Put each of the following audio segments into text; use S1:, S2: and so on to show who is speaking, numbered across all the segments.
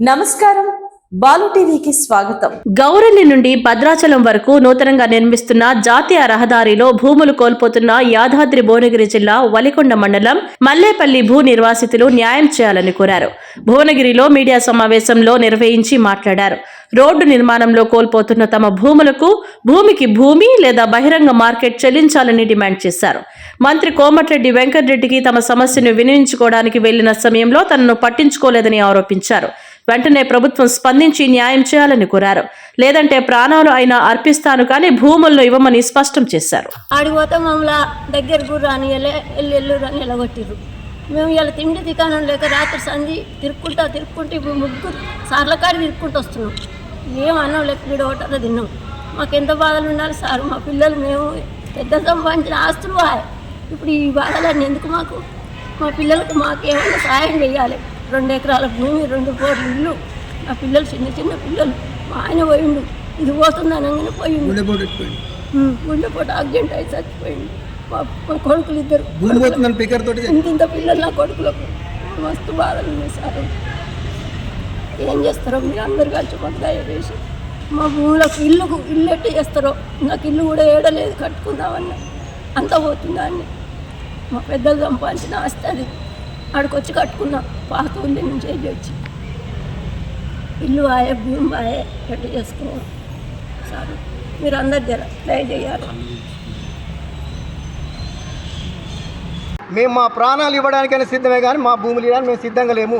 S1: నమస్కారం. బాలు టీవీకి స్వాగతం.
S2: గౌరెల్లి నుండి భద్రాచలం వరకు నూతనంగా నిర్మిస్తున్న జాతీయ రహదారిలో భూములు కోల్పోతున్న యాదాద్రి భువనగిరి జిల్లా వలికొండ మండలం మల్లేపల్లి భూ నిర్వాసితులు న్యాయం చేయాలని కోరారు. భువనగిరిలో మీడియా సమావేశంలో నిర్వహించి మాట్లాడారు. రోడ్డు నిర్మాణంలో కోల్పోతున్న తమ భూములకు భూమికి భూమి లేదా బహిరంగ మార్కెట్ చెల్లించాలని డిమాండ్ చేశారు. మంత్రి కోమటిరెడ్డి వెంకటరెడ్డికి తమ సమస్యను వినియోగించుకోవడానికి వెళ్ళిన సమయంలో తనను పట్టించుకోలేదని ఆరోపించారు. వెంటనే ప్రభుత్వం స్పందించి న్యాయం చేయాలని కోరారు. లేదంటే ప్రాణాలు అయినా అర్పిస్తాను కానీ భూములను ఇవ్వమని స్పష్టం చేశారు.
S3: ఆడిపోతే మమ్మల్ని దగ్గర కూడా అని ఎల్లు అని మేము ఇలా తిండి దికాణం లేక రాత్రి సంధి తిరుక్కుంటా తిరుక్కుంటూ ఇప్పుడు ముగ్గురు సార్ల కాడి తిరుక్కుంటూ వస్తున్నాం. ఏం అన్నం లేక వీడు ఒకటో తిన్నాం. మాకు ఎంత బాధలు ఉండాలి సార్? మా పిల్లలు మేము పెద్ద సంపాదించిన ఆస్తులు ఇప్పుడు ఈ బాధలన్నీ ఎందుకు మాకు? మా పిల్లలకు మాకు ఏమైనా సహాయం చేయాలి రెండు ఎకరాల భూమి రెండు కోట్ల ఇల్లు. మా పిల్లలు చిన్న చిన్న పిల్లలు. మా ఆయన పోయిండు. ఇది పోతుంది అనగానే పోయిండు. గుండెపోటు యాక్సిడెంట్ అయి చచ్చిపోయింది మా మా కొడుకులు ఇద్దరు. ఇంత ఇంత పిల్లలు నా కొడుకులకు. మస్తు బాధలు ఉన్నాయి సార్. ఏం చేస్తారో మీరు అందరు కలిసి మాకు దయచేసి మా భూములకు ఇల్లు ఇల్లు ఎట్టు చేస్తారో నాకు ఇల్లు కూడా ఏడలేదు కట్టుకుందామన్న. అంత పోతుందా అన్ని మా పెద్దలు సంపాదించిన ఆస్తి అది. ఆడికొచ్చి కట్టుకున్నా. పాత ఊళ్ళ నుంచి వెళ్ళి వచ్చి. ఇల్లు ఆయే భూమి ఆయే ఎట్టు చేసుకున్నాం సార్ మీరు అందరు జర దయచేయాలి
S4: మేము మా ప్రాణాలు ఇవ్వడానికైనా సిద్ధమే కానీ మా భూములు ఇవ్వడానికి మేము సిద్ధంగా లేము.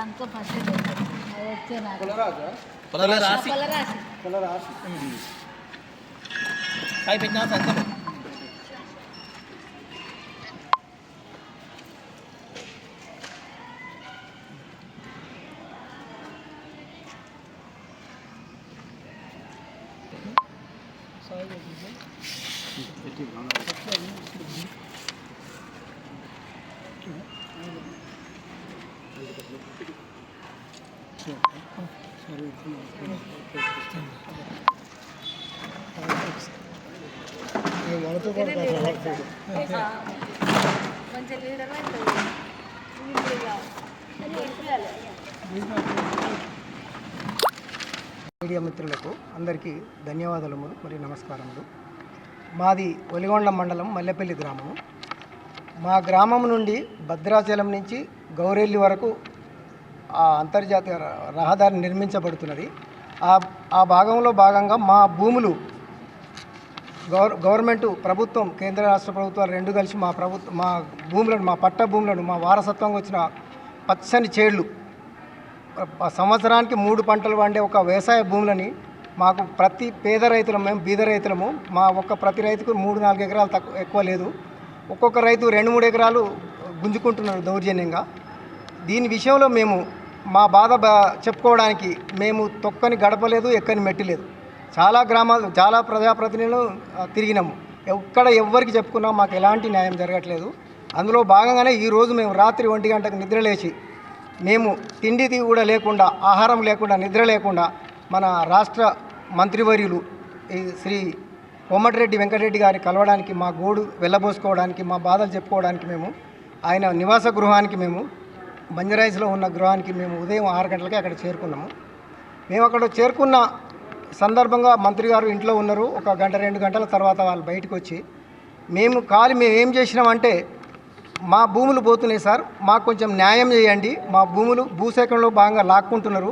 S5: సంతో ఫస్ట్ వచ్చే నాకు
S1: కులరాశి కులరాశి కులరాశి సాయి పెట్టినా సంతం Thank you.
S4: మీడియా మిత్రులకు అందరికీ ధన్యవాదాలు మరియు నమస్కారములు. మాది ఒలిగొండ మండలం మల్లెపల్లి గ్రామము. మా గ్రామం నుండి భద్రాచలం నుంచి గౌరెల్లి వరకు అంతర్జాతీయ రహదారి నిర్మించబడుతున్నది. ఆ ఆ భాగంలో భాగంగా మా భూములు గవర్ గవర్నమెంట్ ప్రభుత్వం కేంద్ర రాష్ట్ర ప్రభుత్వాలు రెండు కలిసి మా ప్రభుత్వం మా భూములను మా పట్ట భూములను మా వారసత్వంగా వచ్చిన పచ్చని చేళ్ళు సంవత్సరానికి మూడు పంటలు పండే ఒక వ్యవసాయ భూములని మాకు ప్రతి పేద రైతులం మేము బీద రైతులము మా ఒక్క ప్రతి రైతుకు మూడు నాలుగు ఎకరాలు తక్కువ ఎక్కువ లేదు. ఒక్కొక్క రైతు రెండు మూడు ఎకరాలు గుంజుకుంటున్నారు దౌర్జన్యంగా. దీని విషయంలో మేము మా బాధ చెప్పుకోవడానికి మేము తొక్కని గడపలేదు ఎక్కని మెట్టిలేదు. చాలా గ్రామాలు చాలా ప్రజాప్రతినిధులు తిరిగినాము. ఎక్కడ ఎవ్వరికి చెప్పుకున్నా మాకు ఎలాంటి న్యాయం జరగట్లేదు. అందులో భాగంగానే ఈరోజు మేము రాత్రి ఒంటి గంటకు నిద్రలేచి మేము తిండిది కూడా లేకుండా ఆహారం లేకుండా నిద్ర లేకుండా మన రాష్ట్ర మంత్రివర్యులు ఈ శ్రీ కోమటిరెడ్డి వెంకటరెడ్డి గారిని కలవడానికి మా గోడు వెళ్ళబోసుకోవడానికి మా బాధలు చెప్పుకోవడానికి మేము ఆయన నివాస గృహానికి మేము బంజరాయిస్లో ఉన్న గృహానికి మేము ఉదయం ఆరు గంటలకి అక్కడ చేరుకున్నాము. మేము అక్కడ చేరుకున్న సందర్భంగా మంత్రి గారు ఇంట్లో ఉన్నారు. ఒక గంట రెండు గంటల తర్వాత వాళ్ళు బయటకు వచ్చి మేము కాలి మేము ఏం చేసినామంటే మా భూములు పోతున్నాయి సార్ మాకు కొంచెం న్యాయం చేయండి. మా భూములు భూసేకరణలో భాగంగా లాక్కుంటున్నారు.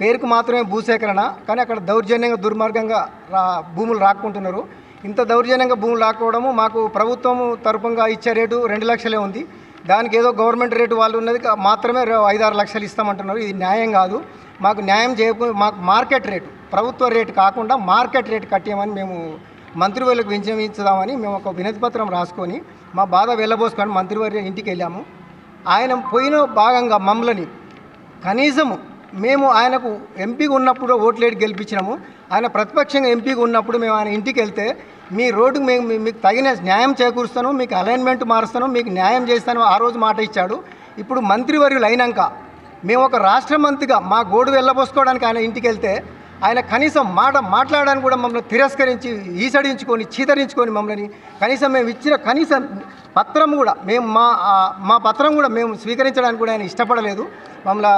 S4: పేరుకు మాత్రమే భూసేకరణ కానీ అక్కడ దౌర్జన్యంగా దుర్మార్గంగా రా భూములు రాక్కుంటున్నారు. ఇంత దౌర్జన్యంగా భూములు లాక్కోవడము మాకు ప్రభుత్వం తరపుగా ఇచ్చే రేటు రెండు లక్షలే ఉంది. దానికి ఏదో గవర్నమెంట్ రేటు వాళ్ళు ఉన్నది మాత్రమే ఐదారు లక్షలు ఇస్తామంటున్నారు. ఇది న్యాయం కాదు. మాకు న్యాయం చేయకు మాకు మార్కెట్ రేటు ప్రభుత్వ రేటు కాకుండా మార్కెట్ రేటు కట్టేయమని మేము మంత్రివర్యులకు వించమించుదామని మేము ఒక వినతిపత్రం రాసుకొని మా బాధ వెళ్ళబోసుకొని మంత్రివర్య ఇంటికి వెళ్ళాము. ఆయన పోయిన భాగంగా మమ్మల్ని కనీసము మేము ఆయనకు ఎంపీగా ఉన్నప్పుడు ఓట్లేటి గెలిపించినాము. ఆయన ప్రతిపక్షంగా ఎంపీగా ఉన్నప్పుడు మేము ఆయన ఇంటికి వెళ్తే మీ రోడ్డుకు మేము మీకు తగిన న్యాయం చేకూరుస్తాను మీకు అలైన్మెంట్ మారుస్తాను మీకు న్యాయం చేస్తాను ఆ రోజు మాట ఇచ్చాడు. ఇప్పుడు మంత్రివర్యులు అయినాక మేము ఒక రాష్ట్ర మంత్రిగా మా గోడు వెళ్ళబోసుకోవడానికి ఆయన ఇంటికి వెళ్తే ఆయన కనీసం మాట మాట్లాడడానికి కూడా మమ్మల్ని తిరస్కరించి ఈసడించుకొని చీతరించుకొని మమ్మల్ని కనీసం మేము ఇచ్చిన కనీసం పత్రం కూడా మేము మా మా పత్రం కూడా మేము స్వీకరించడానికి కూడా ఆయన ఇష్టపడలేదు. మమ్మల్ని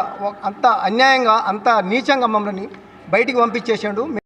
S4: అంత అన్యాయంగా అంత నీచంగా మమ్మల్ని బయటికి పంపించేసాడు.